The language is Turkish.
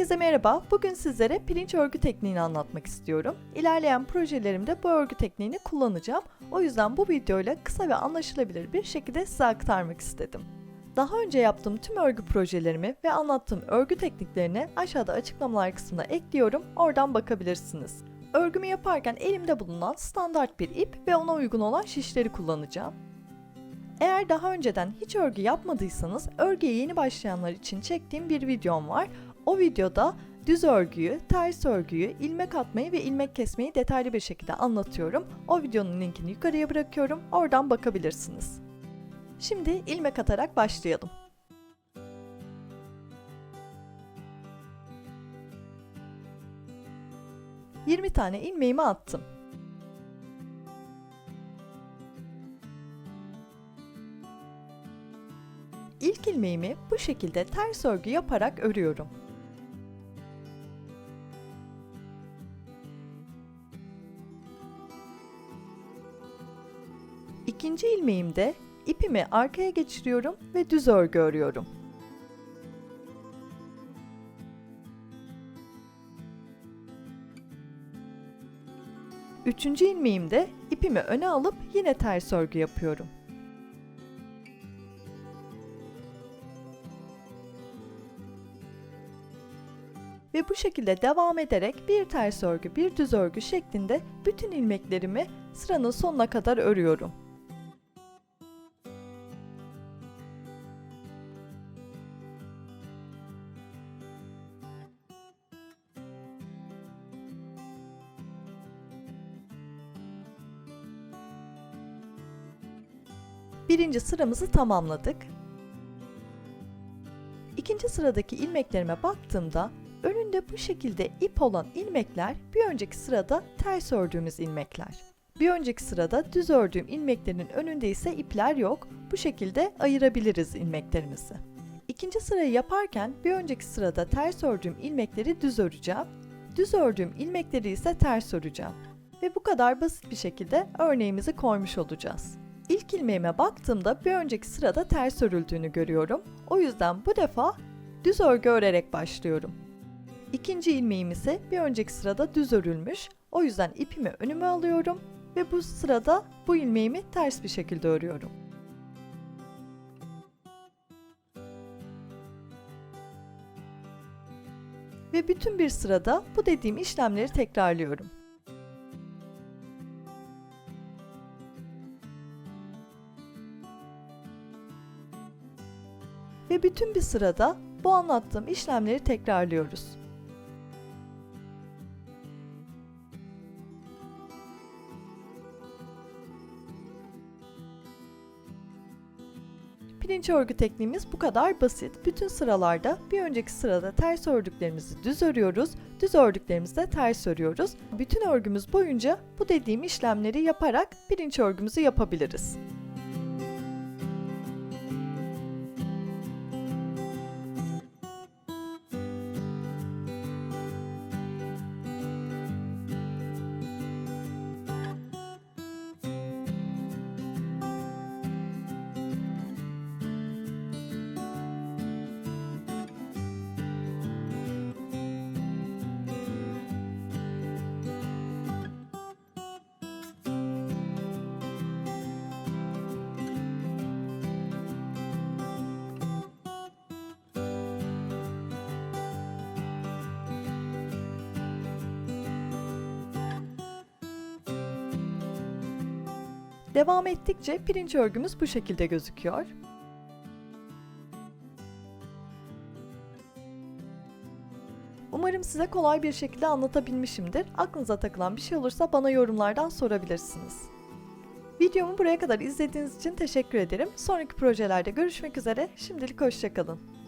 Herkese merhaba. Bugün sizlere pirinç örgü tekniğini anlatmak istiyorum. İlerleyen projelerimde bu örgü tekniğini kullanacağım. O yüzden bu videoyla kısa ve anlaşılabilir bir şekilde size aktarmak istedim. Daha önce yaptığım tüm örgü projelerimi ve anlattığım örgü tekniklerini aşağıda açıklamalar kısmına ekliyorum. Oradan bakabilirsiniz. Örgümü yaparken elimde bulunan standart bir ip ve ona uygun olan şişleri kullanacağım. Eğer daha önceden hiç örgü yapmadıysanız örgüye yeni başlayanlar için çektiğim bir videom var. O videoda düz örgüyü, ters örgüyü, ilmek atmayı ve ilmek kesmeyi detaylı bir şekilde anlatıyorum. O videonun linkini yukarıya bırakıyorum. Oradan bakabilirsiniz. Şimdi ilmek atarak başlayalım. Yirmi tane ilmeğimi attım. İlk ilmeğimi bu şekilde ters örgü yaparak örüyorum. İkinci ilmeğimde ipimi arkaya geçiriyorum ve düz örgü örüyorum. Üçüncü ilmeğimde ipimi öne alıp yine ters örgü yapıyorum. Ve bu şekilde devam ederek bir ters örgü, bir düz örgü şeklinde bütün ilmeklerimi sıranın sonuna kadar örüyorum. Birinci sıramızı tamamladık. İkinci sıradaki ilmeklerime baktığımda önünde bu şekilde ip olan ilmekler bir önceki sırada ters ördüğümüz ilmekler. Bir önceki sırada düz ördüğüm ilmeklerin önünde ise ipler yok. Bu şekilde ayırabiliriz ilmeklerimizi. İkinci sırayı yaparken bir önceki sırada ters ördüğüm ilmekleri düz öreceğim. Düz ördüğüm ilmekleri ise ters öreceğim. Ve bu kadar basit bir şekilde örneğimizi koymuş olacağız. İlk ilmeğime baktığımda bir önceki sırada ters örüldüğünü görüyorum. O yüzden bu defa düz örgü örerek başlıyorum. İkinci ilmeğim ise bir önceki sırada düz örülmüş. O yüzden ipimi önüme alıyorum ve bu sırada bu ilmeğimi ters bir şekilde örüyorum. Ve bütün bir sırada bu dediğim işlemleri tekrarlıyorum. Ve bütün bir sırada bu anlattığım işlemleri tekrarlıyoruz. Pirinç örgü tekniğimiz bu kadar basit. Bütün sıralarda bir önceki sırada ters ördüklerimizi düz örüyoruz, düz ördüklerimizi de ters örüyoruz. Bütün örgümüz boyunca bu dediğim işlemleri yaparak pirinç örgümüzü yapabiliriz. Devam ettikçe pirinç örgümüz bu şekilde gözüküyor. Umarım size kolay bir şekilde anlatabilmişimdir. Aklınıza takılan bir şey olursa bana yorumlardan sorabilirsiniz. Videomu buraya kadar izlediğiniz için teşekkür ederim. Sonraki projelerde görüşmek üzere. Şimdilik hoşçakalın.